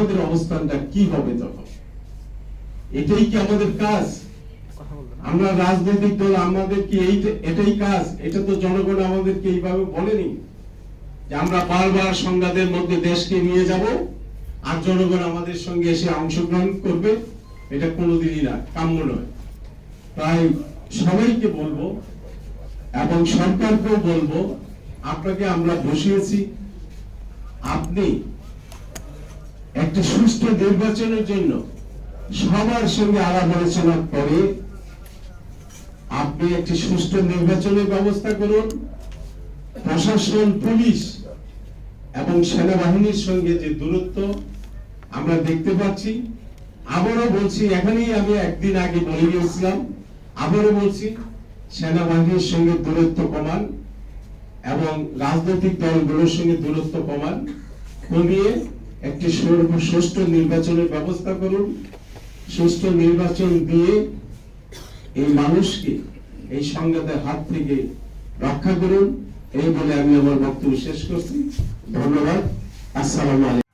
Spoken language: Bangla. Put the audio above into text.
আমাদের অবস্থানটা কি হবে তখন এটাই কি আমাদের কাজ? আমরা রাজনৈতিক দল আমাদের কি এই এটাই কাজ? এটা তো জনগণ আমাদেরকে এইভাবে বলেনি যে আমরা বারবার সংঘাতের মধ্যে দেশকে নিয়ে যাব আর জনগণ আমাদের সঙ্গে এসে অংশগ্রহণ করবে। এটা কোনোদিনই না কাম্য নয়। তাই সবাইকে বলব এবং সরকারকেও বলব আপনাকে আমরা বসিয়েছি। আপনি একটি সুষ্ঠু নির্বাচনের জন্য সবার সঙ্গে আলাপ আলোচনার পরে আপনি একটি সুষ্ঠু নির্বাচনের ব্যবস্থা করুন। প্রশাসন, পুলিশ এবং সেনাবাহিনীর সঙ্গে যে দূরত্ব, আমরা দেখতে পাচ্ছি। আবারও বলছি, এখানেই আমি একদিন আগে বলে গিয়েছিলাম, আবারও বলছি, সেনাবাহিনীর সঙ্গে দূরত্ব কমান এবং রাজনৈতিক দলগুলোর সঙ্গে দূরত্ব কমান, কমিয়ে একটি সুষ্ঠু নির্বাচনের ব্যবস্থা করুন। সুষ্ঠু নির্বাচন দিয়ে এই মানুষকে এই সংঘাতের হাত থেকে রক্ষা করুন। এই বলে আমি আমার বক্তব্য শেষ করছি। ধন্যবাদ। আসসালামু আলাইকুম।